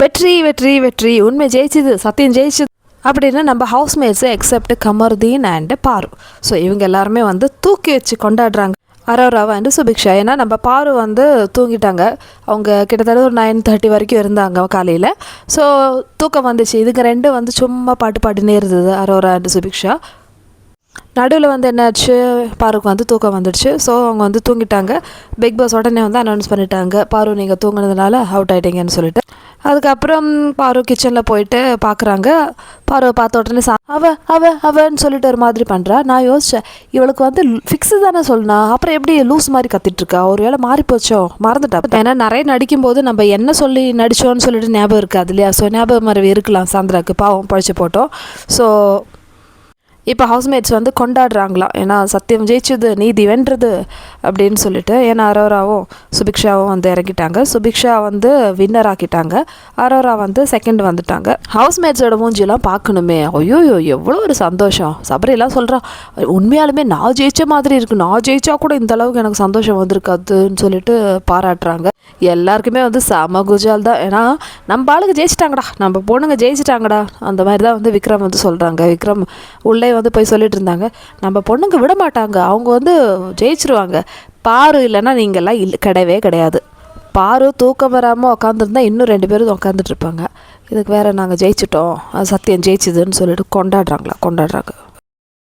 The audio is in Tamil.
வெற்றி வெற்றி வெற்றி. உண்மை ஜெயிச்சுது சத்தியம் ஜெயிச்சுது. அப்படின்னு நம்ம housemates except Kamarudheen and Paru. So இவங்க எல்லாருமே வந்து தூக்கி வச்சு கொண்டாடுறாங்க. அரோராவா அண்ட் சுபிக்ஷா. ஏன்னா நம்ம பாரு வந்து தூங்கிட்டாங்க. அவங்க கிட்டத்தட்ட ஒரு நைன் தேர்ட்டி வரைக்கும் இருந்தாங்க காலையில். ஸோ தூக்கம் வந்துச்சு. இதுங்க ரெண்டும் வந்து சும்மா பாட்டு பாடினே இருந்தது அரோரா அண்ட் சுபிக்ஷா. நடுவில் வந்து என்னாச்சு? பாருக்கு வந்து தூக்கம் வந்துடுச்சு. ஸோ அவங்க வந்து தூங்கிட்டாங்க. பிக் பாஸ் உடனே வந்து அனௌன்ஸ் பண்ணிட்டாங்க. பாரு நீங்கள் தூங்கினதுனால அவுட் ஆகிட்டீங்கன்னு சொல்லிட்டு. அதுக்கப்புறம் பாரு கிச்சனில் போயிட்டு பார்க்குறாங்க பாரு பார்த்த உடனே சா அவ அவ அவன்னு சொல்லிட்டு ஒரு மாதிரி பண்ணுறா நான் யோசித்தேன் இவளுக்கு வந்து ஃபிக்ஸு தானே சொல்லணா அப்புறம் எப்படி லூஸ் மாதிரி கத்திட்டுருக்கா? ஒரு வேளை மாறி போச்சோ? மறந்துட்டா. ஏன்னா நிறைய நடிக்கும்போது நம்ம என்ன சொல்லி நடிச்சோன்னு சொல்லிட்டு ஞாபகம் இருக்காது இல்லையா? ஸோ ஞாபகம் மறைவு இருக்கலாம் சாந்திராக்கு. பாவம் பழிச்சு போட்டோம். ஸோ இப்போ ஹவுஸ்மேட்ஸ் வந்து கொண்டாடுறாங்களாம் ஏன்னா சத்தியம் ஜெயிச்சது நீதி வென்றது அப்படின்னு சொல்லிட்டு ஏன்னா அரோராவும் சுபிக்ஷாவும் வந்து இறங்கிட்டாங்க. சுபிக்ஷா வந்து வின்னர் ஆக்கிட்டாங்க. அரோரா வந்து செகண்ட் வந்துட்டாங்க. ஹவுஸ்மேட்ஸோட மூஞ்சிலாம் பார்க்கணுமே. ஐயோ எவ்வளோ ஒரு சந்தோஷம். சபரிலாம் சொல்கிறா உண்மையாலுமே நான் ஜெயிச்ச மாதிரி இருக்கு. நான் ஜெயிச்சா கூட இந்த அளவுக்கு எனக்கு சந்தோஷம் வந்திருக்காதுன்னு சொல்லிட்டு பாராட்டுறாங்க. எல்லாருக்குமே வந்து செம குஜால் தான். ஏன்னா நம்ம ஆளுங்க ஜெயிச்சிட்டாங்கடா. நம்ம பொண்ணுங்க ஜெயிச்சிட்டாங்கடா. அந்த மாதிரி தான் வந்து விக்ரம் வந்து சொல்கிறாங்க விக்ரம் உள்ளே வந்து போய் சொல்லிட்டு இருந்தாங்க நம்ம பொண்ணுங்க விட மாட்டாங்க. அவங்க வந்து ஜெயிச்சிருவாங்க. பாரு இல்லைன்னா நீங்கள்லாம் இல்லை கிடையவே கிடையாது. பாரு தூக்கம் வராமல் உட்காந்துருந்தா இன்னும் ரெண்டு பேரும் உட்காந்துட்டு இருப்பாங்க. இதுக்கு வேறு நாங்கள் ஜெயிச்சிட்டோம். அது சத்தியம் ஜெயிச்சுதுன்னு சொல்லிட்டு கொண்டாடுறாங்களா? கொண்டாடுறாங்க.